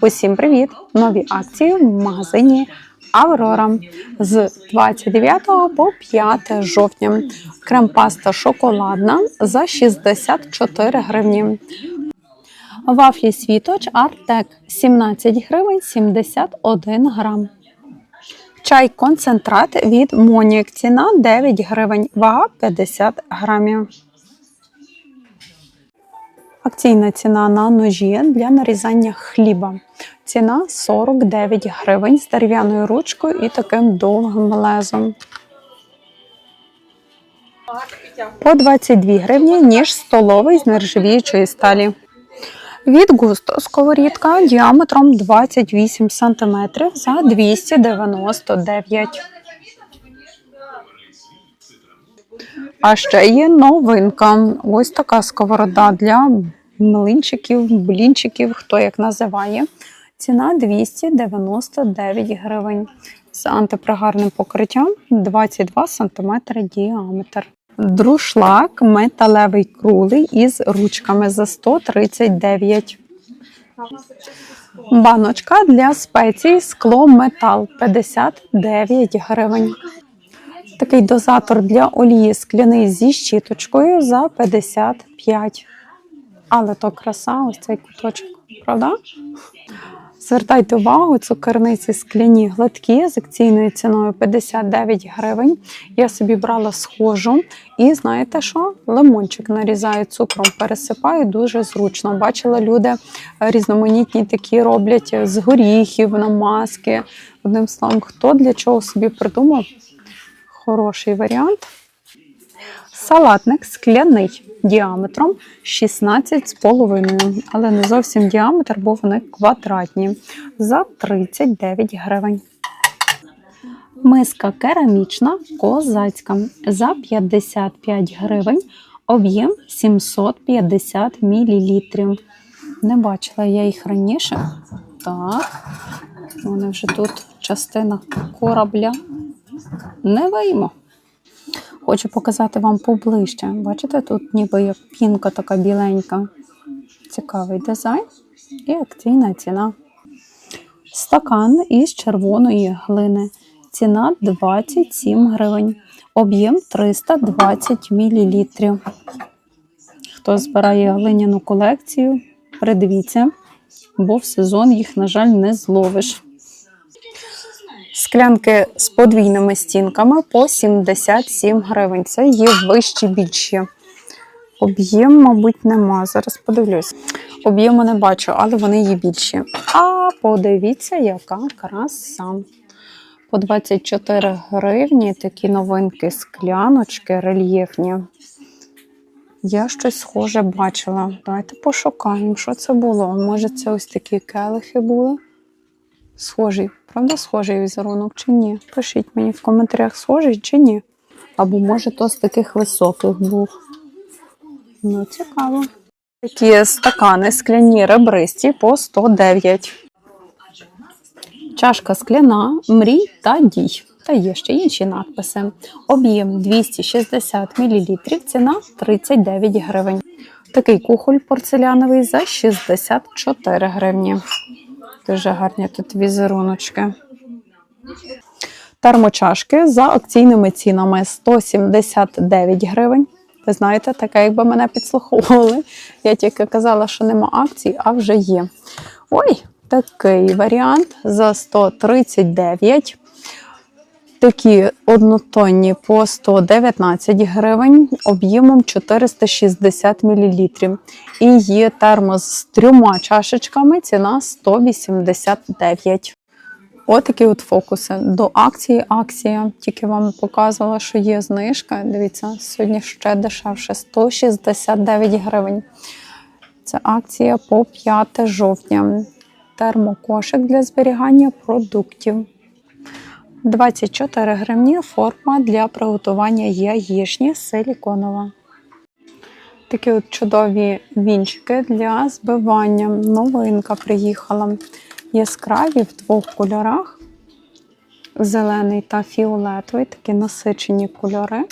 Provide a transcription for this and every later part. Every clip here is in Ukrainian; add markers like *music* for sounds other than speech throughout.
Усім привіт! Нові акції в магазині Аврора з 29 по 5 жовтня. Крем-паста шоколадна за 64 гривні. Вафлі світоч Артек 17 гривень 71 грам. Чай концентрат від Монік. Ціна 9 гривень, вага 50 грамів. Акційна ціна на ножі для нарізання хліба. Ціна 49 гривень з дерев'яною ручкою і таким довгим лезом. По 22 гривні ніж столовий з нержавіючої сталі. Від густо сковорідка діаметром 28 см за 299. А ще є новинка. Ось така сковорода для млинчиків, блінчиків, хто як називає. Ціна 299 гривень. З антипригарним покриттям 22 см діаметр. Друшлак металевий крулий із ручками за 139. Баночка для спецій скло метал 59 гривень. Такий дозатор для олії скляний зі щіточкою за 55. Але то краса, ось цей куточок, правда? Звертайте увагу, цукерниці скляні гладкі з акційною ціною 59 гривень. Я собі брала схожу і знаєте що? Лимончик нарізаю цукром, пересипаю дуже зручно. Бачила люди різноманітні такі роблять з горіхів, намазки. Одним словом, хто для чого собі придумав? Хороший варіант. Салатник скляний діаметром 16,5, але не зовсім діаметр, бо вони квадратні за 39 гривень. Миска керамічна козацька за 55 гривень, об'єм 750 мл. Не бачила я їх раніше. Так, вони вже тут частина корабля. Не виймо. Хочу показати вам поближче. Бачите, тут ніби як пінка така біленька. Цікавий дизайн і акційна ціна. Стакан із червоної глини. Ціна 27 гривень. Об'єм 320 мл. Хто збирає глиняну колекцію, придивіться, бо в сезон їх, на жаль, не зловиш. Склянки з подвійними стінками по 77 гривень. Це є вищі більші. Об'єм, мабуть, нема. Зараз подивлюсь. Об'єму не бачу, але вони є більші. А подивіться, яка краса. По 24 гривні такі новинки скляночки рельєфні. Я щось схоже бачила. Давайте пошукаємо, що це було. Може, це ось такі келихи були. Схожий, правда, схожий візерунок чи ні? Пишіть мені в коментарях, схожий чи ні. Або може то з таких високих був. Ну, цікаво. Такі стакани скляні ребристі по 109. Чашка скляна, мрій та дій. Та є ще інші надписи. Об'єм 260 мл, ціна 39 гривень. Такий кухоль порцеляновий за 64 гривні. Дуже гарні тут візеруночки. Термочашки за акційними цінами 179 гривень. Ви знаєте, таке, якби мене підслуховували. Я тільки казала, що нема акцій, а вже є. Ой, такий варіант за 139. Такі однотонні по 119 гривень, об'ємом 460 мл. І є термос з трьома чашечками, ціна 189. Отакі от фокуси. До акції акція. Тільки вам показувала, що є знижка. Дивіться, сьогодні ще дешевше 169 гривень. Це акція по 5 жовтня. Термокошик для зберігання продуктів. 24 гривні форма для приготування яєчні силіконова. Такі от чудові вінчики для збивання. Новинка приїхала. Яскраві в двох кольорах: зелений та фіолетовий, такі насичені кольори.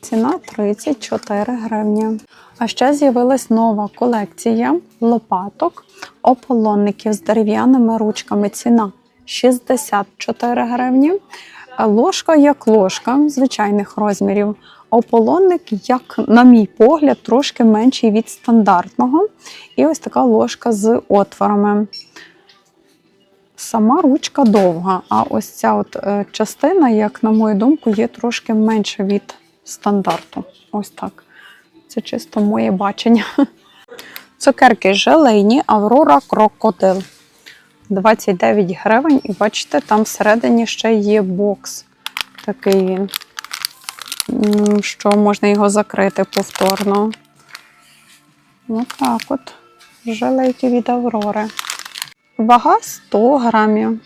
Ціна 34 гривні. А ще з'явилась нова колекція лопаток, ополонників з дерев'яними ручками. Ціна 64 гривні. Ложка як ложка звичайних розмірів. Ополонник, як, на мій погляд, трошки менший від стандартного. І ось така ложка з отворами. Сама ручка довга, а ось ця от е, частина, як на мою думку, є трошки менша від стандарту. Ось так. Це чисто моє бачення. *laughs* Цукерки желейні Аврора Крокодил. 29 гривень, і бачите, там всередині ще є бокс. Такий він, що можна його закрити повторно. Ось так от. Желейки від Аврори. Вага 100 грамів.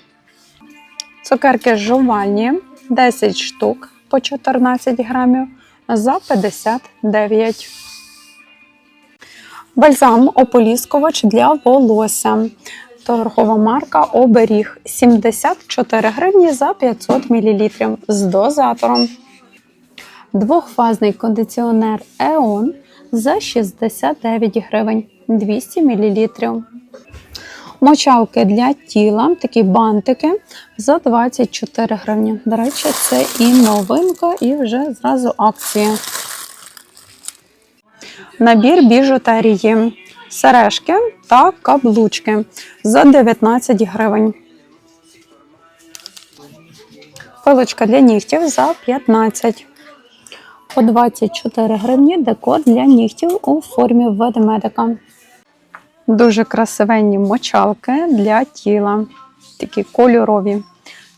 Цукерки жувальні 10 штук по 14 грамів за 59. Бальзам ополіскувач для волосся. Торгова марка Оберіг 74 гривні за 500 мл з дозатором. Двохфазний кондиціонер Еон за 69 гривень 200 мл. Мочалки для тіла, такі бантики за 24 гривні. До речі, це і новинка, і вже зразу акція. Набір біжутерії, сережки та каблучки за 19 гривень. Пилочка для нігтів за 15. По 24 гривні декор для нігтів у формі ведмедика. Дуже красивенні мочалки для тіла. Такі кольорові.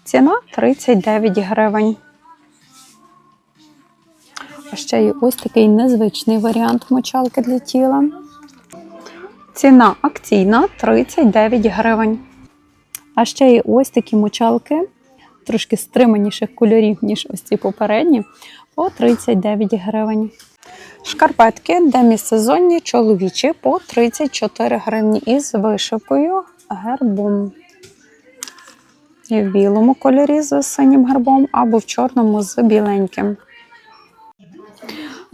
Ціна 39 гривень. А ще є ось такий незвичний варіант мочалки для тіла. Ціна акційна 39 гривень. А ще є ось такі мочалки, трошки стриманіших кольорів, ніж ось ці попередні, по 39 гривень. Шкарпетки демісезонні чоловічі по 34 гривні із вишивкою гербом. І в білому кольорі з синім гербом або в чорному з біленьким.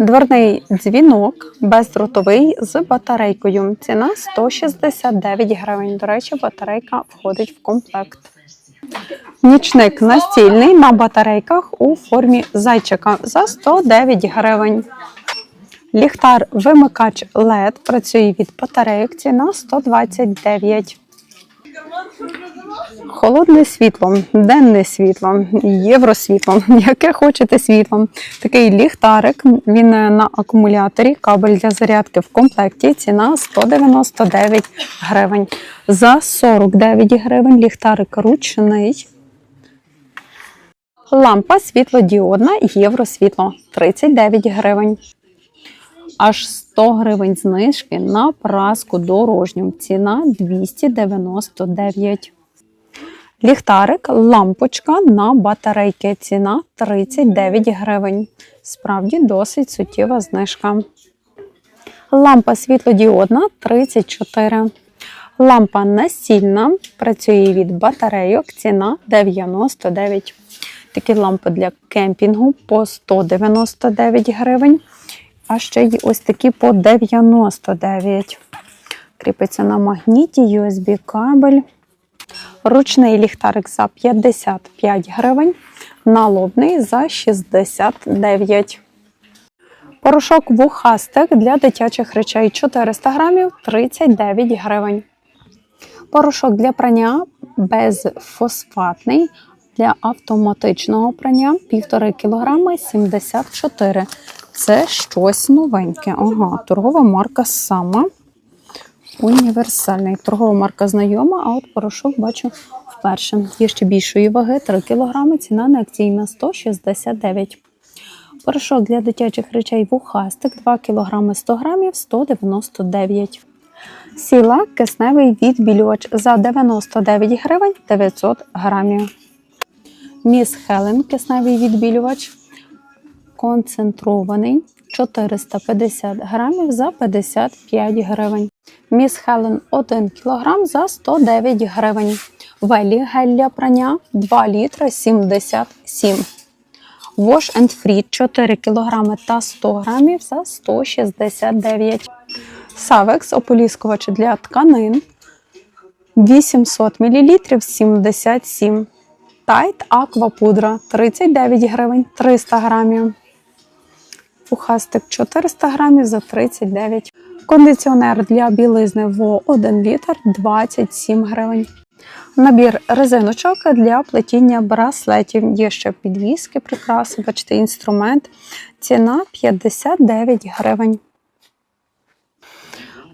Дверний дзвінок бездротовий з батарейкою. Ціна 169 гривень. До речі, батарейка входить в комплект. Нічник настільний на батарейках у формі зайчика за 109 гривень. Ліхтар вимикач LED працює від батарейок. Ціна 129. Холодне світло, денне світло, євросвітло, *laughs* яке хочете світло. Такий ліхтарик, він на акумуляторі, кабель для зарядки в комплекті. Ціна 199 гривень. За 49 гривень ліхтарик ручний. Лампа світлодіодна, євросвітло 39 гривень. Аж 100 гривень знижки на праску дорожню. Ціна 299. Ліхтарик, лампочка на батарейки. Ціна 39 гривень. Справді досить суттєва знижка. Лампа світлодіодна 34. Лампа настільна. Працює від батарейок. Ціна 99. Такі лампи для кемпінгу по 199 гривень. А ще є ось такі по 99. Кріпиться на магніті, USB кабель. Ручний ліхтарик за 55 гривень. Налобний за 69. Порошок вухастик для дитячих речей 400 грамів 39 гривень. Порошок для прання безфосфатний для автоматичного прання 1,5 кг 74 Це щось новеньке. Ага, торгова марка сама. Універсальний. Торгова марка знайома, а от порошок бачу вперше. Є ще більшої ваги 3 кг, ціна не акційна 169. Порошок для дитячих речей вухастик 2 кг 100 г 199. Сіла кисневий відбілювач за 99 гривень 900 грамів. Міс Хелен кисневий відбілювач концентрований 450 грамів за 55 гривень. Міс Хелен 1 кг за 109 гривень. Велі гель прання 2 літри 77. Wash and Free 4 кг та 100 г за 169 Савекс ополіскувач для тканин 800 мл 77 Тайт Аква пудра 39 гривень 300 грамів. Пухастик 400 грамів за 39. Кондиціонер для білизни ВО 1 літр 27 гривень. Набір резиночок для плетіння браслетів. Є ще підвіски, прикраси, бачите, інструмент. Ціна 59 гривень.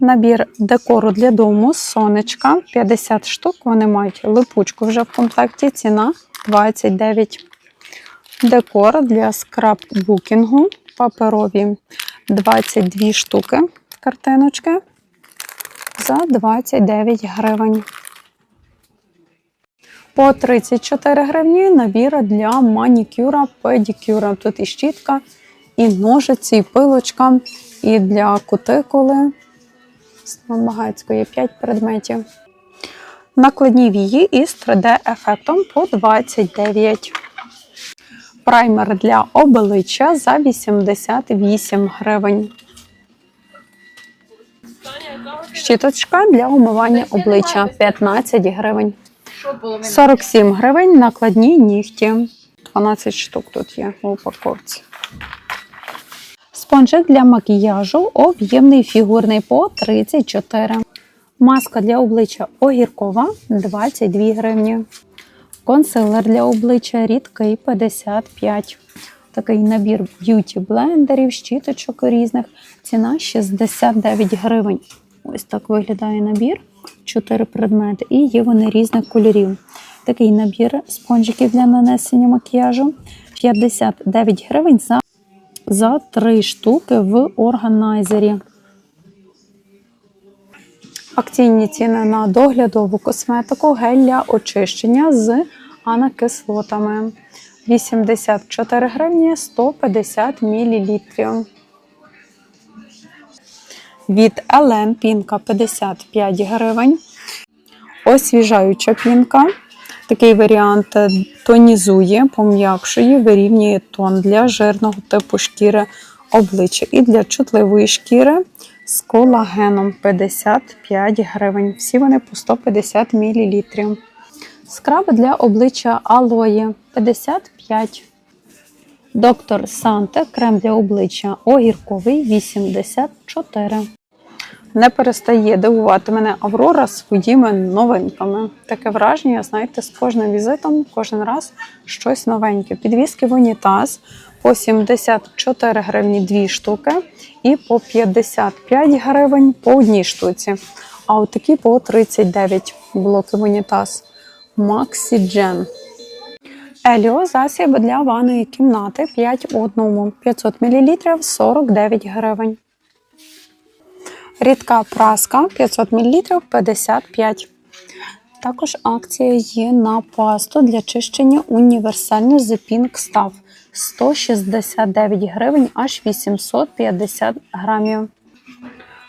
Набір декору для дому сонечка 50 штук. Вони мають липучку вже в комплекті. Ціна 29. Декор для скраббукінгу паперові 22 штуки картиночки за 29 гривень. По 34 гривні набір для манікюра, педикюра. Тут і щітка, і ножиці, і пилочка, і для кутикули. З Багацької 5 предметів. Накладні вії із 3D-ефектом по 29. Праймер для обличчя за 88 гривень. Щіточка для умивання обличчя 15 гривень. 47 гривень накладні нігті. 12 штук тут є у упаковці. Спонжик для макіяжу об'ємний фігурний по 34. Маска для обличчя огіркова 22 гривні. Консилер для обличчя рідкий 55. Такий набір б'юті блендерів, щіточок різних. Ціна 69 гривень. Ось так виглядає набір. Чотири предмети, і є вони різних кольорів. Такий набір спонжиків для нанесення макіяжу 59 гривень за, за 3 штуки в органайзері. Акційні ціни на доглядову косметику, гель для очищення з анакислотами. 84 гривні 150 мл. Від Елен пінка 55 гривень. Освіжаюча пінка. Такий варіант тонізує, пом'якшує, вирівнює тон для жирного типу шкіри обличчя і для чутливої шкіри з колагеном 55 гривень. Всі вони по 150 мл. Скраби для обличчя алої 55. Доктор Санте крем для обличчя огірковий 84. Не перестає дивувати мене Аврора своїми новинками. Таке враження, знаєте, з кожним візитом кожен раз щось новеньке. Підвіски в унітаз по 74 гривні 2 штуки і по 55 гривень по одній штуці. А от такі по 39 блоки в унітаз. Максіджен. Еліо засіб для ванної кімнати 5 в одному 500 мл 49 гривень. Рідка праска 500 мл 55. Також акція є на пасту для чищення універсальну The Stuff 169 гривень аж 850 грамів.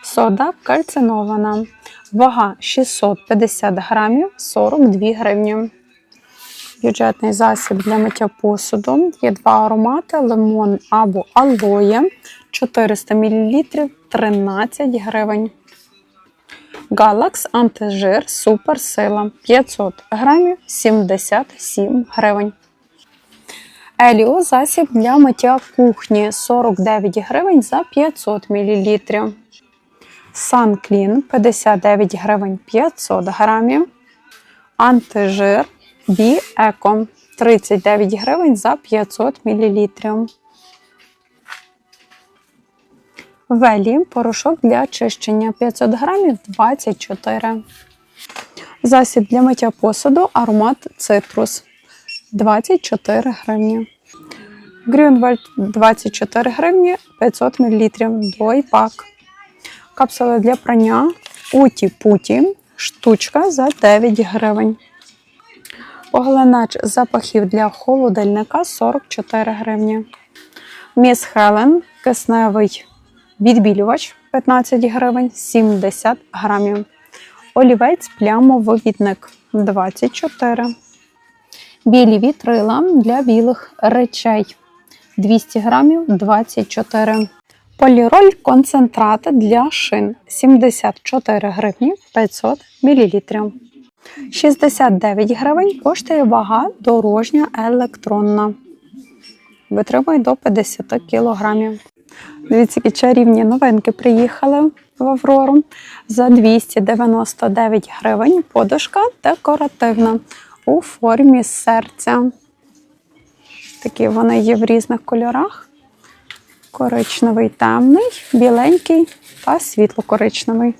Сода кальцинована. Вага 650 грамів 42 гривні. Бюджетний засіб для миття посуду. Є два аромати: лимон або алоє 400 мл 13 гривень. Галакс антижир суперсила 500 грамів 77 гривень. Еліо засіб для миття кухні 49 гривень за 500 мл. Санклін 59 гривень 500 грамів. Антижир Бі Еко 39 гривень за 500 мл. Велі порошок для чищення 500 грамів 24. Засіб для миття посуду аромат цитрус 24 гривні. Грюнвальд 24 гривні 500 мл. Двойпак. Капсули для прання Уті-Путі. Штучка за 9 гривень. Поглинач запахів для холодильника 44 гривні. Міс Хелен кисневий відбілювач 15 гривень 70 грамів. Олівець плямовивідник 24. Білі вітрила для білих речей 200 грамів 24. Поліроль концентрати для шин 74 гривні 500 мл. 69 гривень коштує вага дорожня електронна. Витримує до 50 кілограмів. Дивіться, які чарівні новинки приїхали в Аврору. За 299 гривень подушка декоративна у формі серця. Такі вони є в різних кольорах. Коричневий темний, біленький та світло-коричневий.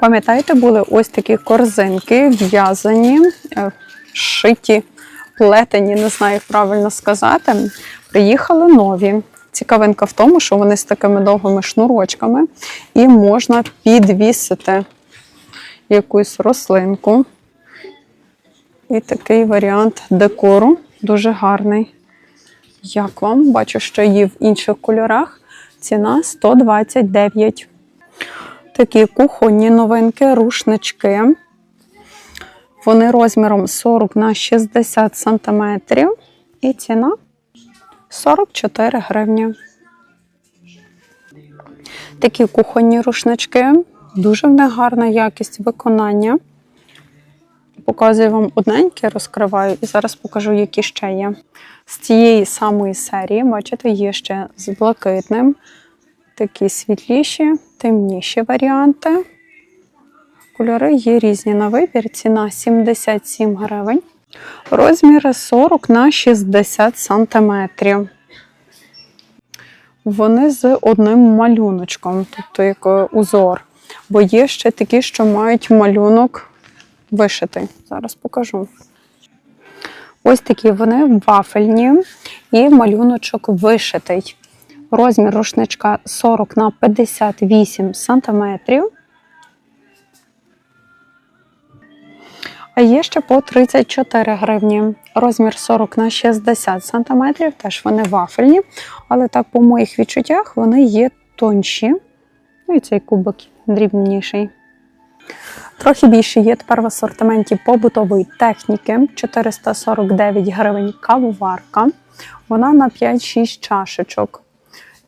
Пам'ятаєте, були ось такі корзинки в'язані, е, шиті, плетені, не знаю, як правильно сказати. Приїхали нові. Цікавинка в тому, що вони з такими довгими шнурочками, і можна підвісити якусь рослинку. І такий варіант декору дуже гарний. Як вам? Бачу, що є в інших кольорах. Ціна 129. Такі кухонні новинки, рушнички. Вони розміром 40 на 60 см. І ціна 44 гривні. Такі кухонні рушнички. Дуже в них гарна якість виконання. Показую вам одненьке, розкриваю, і зараз покажу, які ще є. З цієї самої серії, бачите, є ще з блакитним. Такі світліші, темніші варіанти. Кольори є різні на вибір. Ціна 77 гривень. Розміри 40 на 60 сантиметрів. Вони з одним малюночком, тобто як е, узор. Бо є ще такі, що мають малюнок вишитий. Зараз покажу. Ось такі вони вафельні і малюночок вишитий. Розмір рушничка 40 на 58 сантиметрів. Є ще по 34 гривні. Розмір 40 на 60 сантиметрів. Теж вони вафельні, але так, по моїх відчуттях, вони є тонші. Ну і цей кубик дрібніший. Трохи більше є тепер в асортименті побутової техніки 449 гривень кавоварка. Вона на 5-6 чашечок.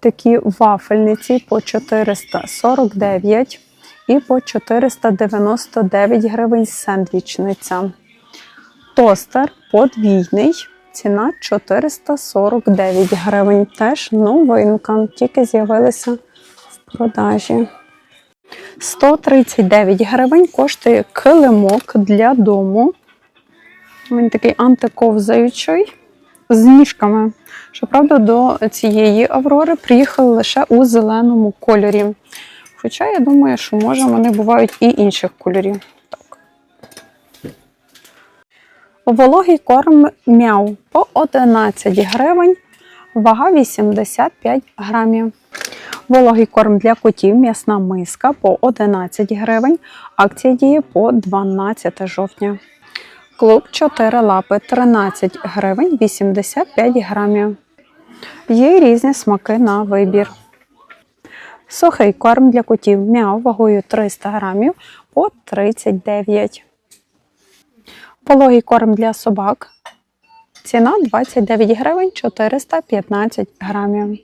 Такі вафельниці по 449 і по 499 гривень сендвічниця. Тостер подвійний. Ціна 449 гривень. Теж новинка, тільки з'явилися в продажі. 139 гривень коштує килимок для дому. Він такий антиковзаючий з ніжками. Щоправда, до цієї аврори приїхали лише у зеленому кольорі. Хоча я думаю, що може вони бувають і інших кольорів. Так. Вологий корм мяу по 11 гривень, вага 85 грамів. Вологий корм для котів, м'ясна миска по 11 гривень. Акція діє по 12 жовтня. Клуб 4 лапи 13 гривень 85 грамів. Є різні смаки на вибір. Сухий корм для котів мяу вагою 300 грамів по 39. Пологий корм для собак. Ціна 29 гривень 415 грамів.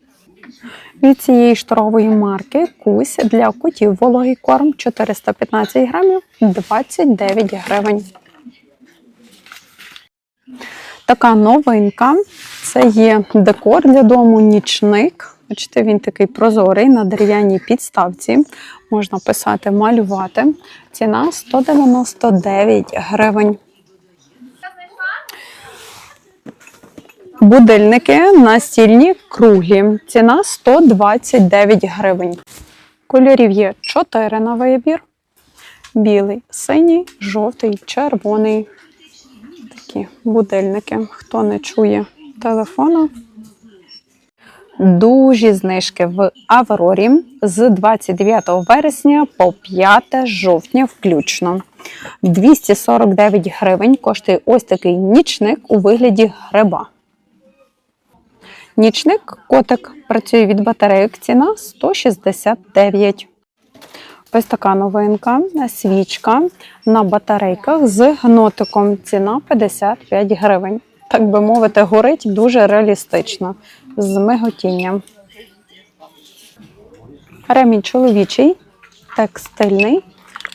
Від цієї шторової марки Кусь для котів вологий корм 415 грамів 29 гривень. Така новинка. Це є декор для дому нічник. Бачите, він такий прозорий на дерев'яній підставці. Можна писати, малювати. Ціна 199 гривень. Будильники настільні круглі. Ціна 129 гривень. Кольорів є 4 на вибір: білий, синій, жовтий, червоний. Такі будильники. Хто не чує телефону. Дуже знижки в Аврорі з 29 вересня по 5 жовтня включно. 249 гривень коштує ось такий нічник у вигляді гриба. Нічник котик працює від батарейок. Ціна 169. Ось така новинка, свічка на батарейках з гнотиком. Ціна 55 гривень. Так би мовити, горить дуже реалістично, з миготінням. Ремінь чоловічий, текстильний.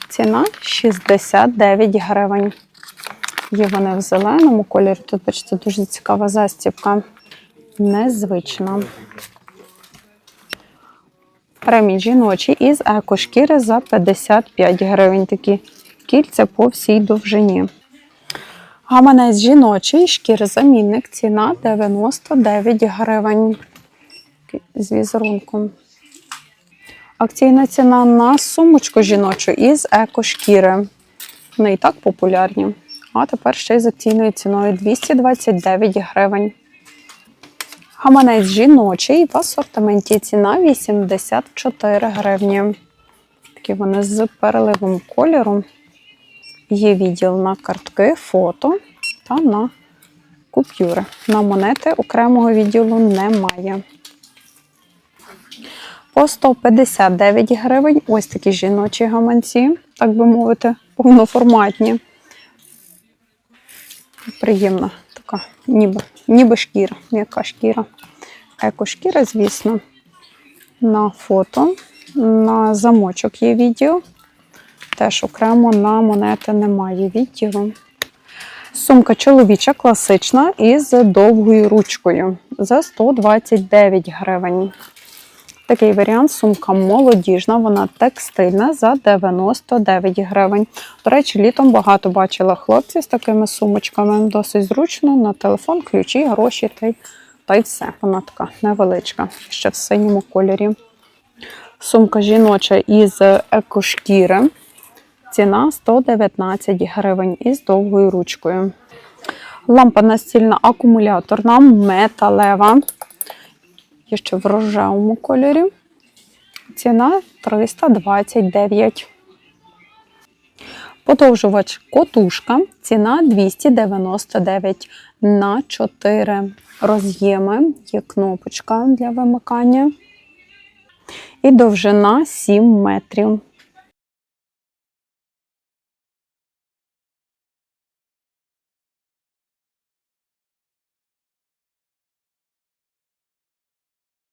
Ціна 69 гривень. Є вони в зеленому кольорі. Тут, бачите, дуже цікава застібка. Незвична. Ремінь жіночий із екошкіри за 55 гривень. Такі кільця по всій довжині. Гаманець жіночий, шкірозамінник, ціна 99 гривень. З візерунком. Акційна ціна на сумочку жіночу із екошкіри. Вони і так популярні. А тепер ще й з акційною ціною 229 гривень. Гаманець жіночий в асортименті ціна 84 гривні. Такі вони з переливом кольору. Є відділ на картки, фото та на купюри. На монети окремого відділу немає. По 159 гривень ось такі жіночі гаманці, так би мовити, повноформатні. Приємна така, ніби, ніби шкіра, м'яка шкіра. Екошкіра, звісно, на фото, на замочок є відео. Теж окремо на монети немає відділу. Сумка чоловіча класична із довгою ручкою за 129 гривень. Такий варіант сумка молодіжна, вона текстильна за 99 гривень. До речі, літом багато бачила хлопців з такими сумочками. Досить зручно на телефон, ключі, гроші та й, та й все. Вона така невеличка, ще в синьому кольорі. Сумка жіноча із екошкіри. Ціна 119 гривень із довгою ручкою. Лампа настільна акумуляторна, металева. Ще в рожевому кольорі. Ціна 329. Подовжувач котушка. Ціна 299 на 4 роз'єми. Є кнопочка для вимикання. І довжина 7 метрів.